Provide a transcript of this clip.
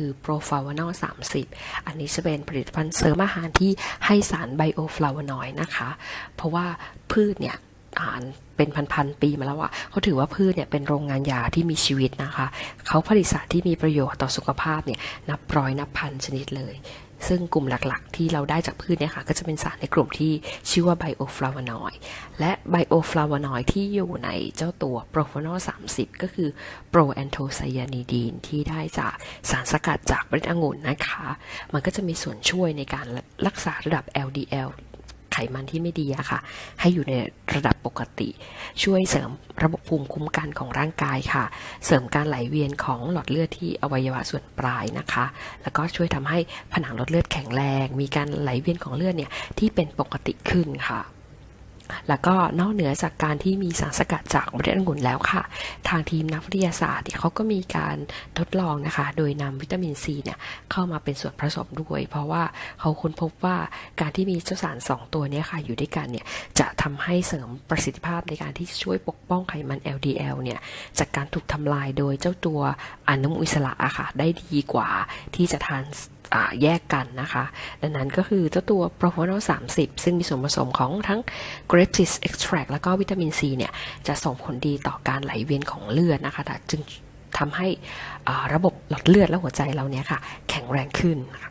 คือโปรฟลาวานอล30 อันนี้จะเป็นผลิตภัณฑ์เสริมอาหารที่ให้สารไบโอฟลาวานอยด์นะคะ เพราะว่าพืชเนี่ยอ่านเป็นพันๆปีมาแล้วอะเขาถือว่าพืชเนี่ยเป็นโรงงานยาที่มีชีวิตนะคะ เขาผลิตสารที่มีประโยชน์ต่อสุขภาพเนี่ยนับร้อยนับพันชนิดเลย ซึ่งกลุ่มหลักๆ ที่เราได้จากพืชเนี่ยค่ะ ก็จะเป็นสารในกลุ่มที่ชื่อว่าไบโอฟลาวานอยด์และไบโอฟลาวานอยด์ที่อยู่ในเจ้าตัวโปรโฟนอล30 ก็คือโปรแอนโทไซยานิดีนที่ได้จากสารสกัดจากเมล็ดองุ่นนะคะ มันก็จะมีส่วนช่วยในการรักษาระดับ LDL ไขมันที่ไม่ดีอะค่ะ ให้อยู่ในระดับปกติ ช่วยเสริมระบบภูมิคุ้มกันของร่างกายค่ะ เสริมการไหลเวียนของหลอดเลือดที่อวัยวะส่วนปลายนะคะ แล้วก็ช่วยทำให้ผนังหลอดเลือดแข็งแรง มีการไหลเวียนของเลือดเนี่ยที่เป็นปกติขึ้นค่ะ แล้วก็นอกเหนือจากการที่มีสารสกัดจากเมล็ดองุ่นแล้วค่ะ ทางทีมนักวิทยาศาสตร์เนี่เขาก็มีการทดลองนะคะ โดยนำวิตามินซีเนี่ยเข้ามาเป็นส่วนผสมด้วย เพราะว่าเขาค้นพบว่าการที่มีเจ้าสาร 2 ตัวนี้ค่ะอยู่ด้วยกันเนี่ยจะทำให้เสริมประสิทธิภาพในการที่ช่วยปกป้องไขมัน LDL เนี่ยจากการถูกทำลายโดยเจ้าตัวอนุมูลอิสระอะค่ะได้ดีกว่าที่จะทาน แยกกันนะคะ ดังนั้นก็คือเจ้าตัว p r o p a n o l 30 ซึ่งมีส่วนผสมของทั้ง grapefruit extract แล้วก็วิตามินซีเนี่ย จะส่งผลดีต่อการไหลเวียนของเลือดนะคะจึงทำให้ระบบหลอดเลือดและหัวใจเราเนี่ยค่ะ แข็งแรงขึ้นนะคะ